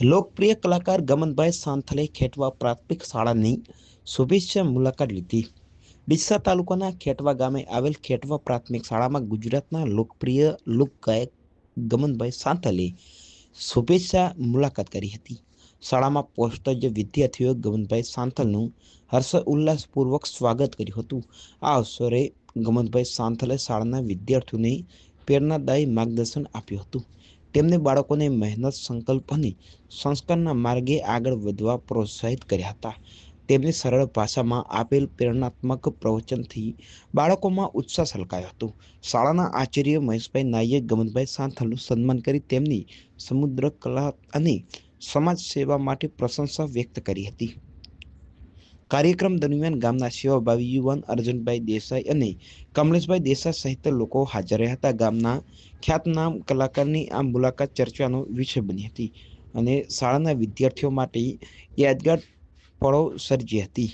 લોકપ્રિય કલાકાર ગમનભાઈ સાંથલે ખેટવા પ્રાથમિક શાળાની શુભેચ્છા મુલાકાત લીધી. ડીસા તાલુકાના ખેટવા ગામે આવેલ ખેટવા પ્રાથમિક શાળામાં ગુજરાતના લોકપ્રિય લોક ગાયક ગમનભાઈ સાંથલે શુભેચ્છા મુલાકાત કરી હતી. શાળામાં પહોંચતા જ વિદ્યાર્થીઓએ ગમનભાઈ સાંથલનું હર્ષ ઉલ્લાસપૂર્વક સ્વાગત કર્યું હતું. આ અવસરે ગમનભાઈ સાંથલે શાળાના વિદ્યાર્થીઓને પ્રેરણાદાયી માર્ગદર્શન આપ્યું હતું. તેમને બાળકોને મહેનત, સંકલ્પ અને સંસ્કારના માર્ગે આગળ વધવા પ્રોત્સાહિત કર્યા હતા. તેમની સરળ ભાષામાં આપેલ પ્રેરણાત્મક પ્રવચનથી બાળકોમાં ઉત્સાહ સલકાયો હતો. શાળાના આચાર્ય મહેશભાઈ નાઈએ ગમનભાઈ સાંથલનું સન્માન કરી તેમની સમુદ્ર કલા અને સમાજ સેવા માટે પ્રશંસા વ્યક્ત કરી હતી. કાર્યક્રમ દરમિયાન ગામના સેવાભાવી યુવાન અર્જુનભાઈ દેસાઈ અને કમલેશભાઈ દેસાઈ સહિત લોકો હાજર રહ્યા હતા. ગામના ખ્યાતનામ કલાકારની આ મુલાકાત ચર્ચાનો વિષય બની હતી અને શાળાના વિદ્યાર્થીઓ માટે યાદગાર પળો સર્જી હતી.